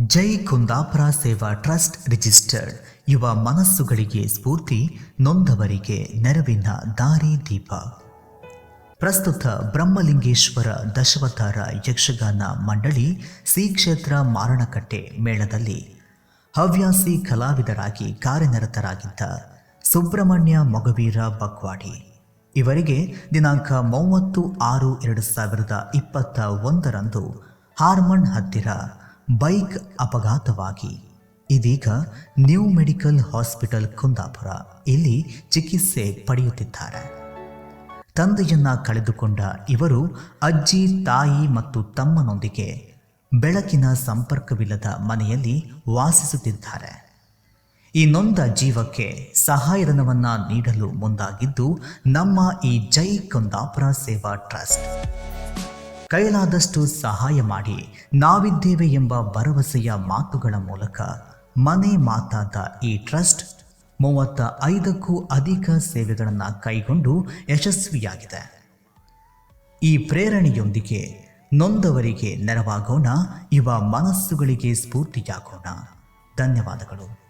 ಜೈ ಕುಂದಾಪುರ ಸೇವಾ trust registered. ಯುವ ಮನಸ್ಸುಗಳಿಗೆ ಸ್ಫೂರ್ತಿ, ನೊಂದವರಿಗೆ ನೆರವಿನ ದಾರಿ ದೀಪ. ಪ್ರಸ್ತುತ ಬ್ರಹ್ಮಲಿಂಗೇಶ್ವರ ದಶವತಾರ ಯಕ್ಷಗಾನ ಮಂಡಳಿ ಶ್ರೀ ಕ್ಷೇತ್ರ ಮಾರಣಕಟ್ಟೆ ಮೇಳದಲ್ಲಿ ಹವ್ಯಾಸಿ ಕಲಾವಿದರಾಗಿ ಕಾರ್ಯನಿರತರಾಗಿದ್ದ ಸುಬ್ರಹ್ಮಣ್ಯ ಮೊಗವೀರ ಬಕ್ವಾಡಿ ಇವರಿಗೆ ದಿನಾಂಕ ಮೂವತ್ತು ಆರು ಎರಡು ಸಾವಿರದ ಇಪ್ಪತ್ತ ಒಂದರಂದು ಹಾರ್ಮನ್ ಹತ್ತಿರ ಬೈಕ್ ಅಪಘಾತವಾಗಿ. ಇದೀಗ ನ್ಯೂ ಮೆಡಿಕಲ್ ಹಾಸ್ಪಿಟಲ್ ಕುಂದಾಪುರ. ಇಲ್ಲಿ ಚಿಕಿತ್ಸೆ ಪಡೆಯುತ್ತಿದ್ದಾರೆ. ತಂದೆಯನ್ನ ಕಳೆದುಕೊಂಡ ಇವರು ಅಜ್ಜಿ, ತಾಯಿ ಮತ್ತು ತಮ್ಮನೊಂದಿಗೆ ಬೆಳಕಿನ ಸಂಪರ್ಕವಿಲ್ಲದ ಮನೆಯಲ್ಲಿ ವಾಸಿಸುತ್ತಿದ್ದಾರೆ. ಈ ನೊಂದ ಜೀವಕ್ಕೆ ಸಹಾಯಧನವನ್ನು ನೀಡಲು ಮುಂದಾಗಿದ್ದು ನಮ್ಮ ಈ ಜೈ ಕುಂದಾಪುರ ಸೇವಾ ಟ್ರಸ್ಟ್. ಕೈಲಾದಷ್ಟು ಸಹಾಯ ಮಾಡಿ ನಾವಿದ್ದೇವೆ ಎಂಬ ಭರವಸೆಯ ಮಾತುಗಳ ಮೂಲಕ ಮನೆ ಮಾತಾದ ಈ ಟ್ರಸ್ಟ್ ಮೂವತ್ತ ಐದಕ್ಕೂ ಅಧಿಕ ಸೇವೆಗಳನ್ನು ಕೈಗೊಂಡು ಯಶಸ್ವಿಯಾಗಿದೆ. ಈ ಪ್ರೇರಣೆಯೊಂದಿಗೆ ನೊಂದವರಿಗೆ ನೆರವಾಗೋಣ, ಇವ ಮನಸ್ಸುಗಳಿಗೆ ಸ್ಫೂರ್ತಿಯಾಗೋಣ. ಧನ್ಯವಾದಗಳು.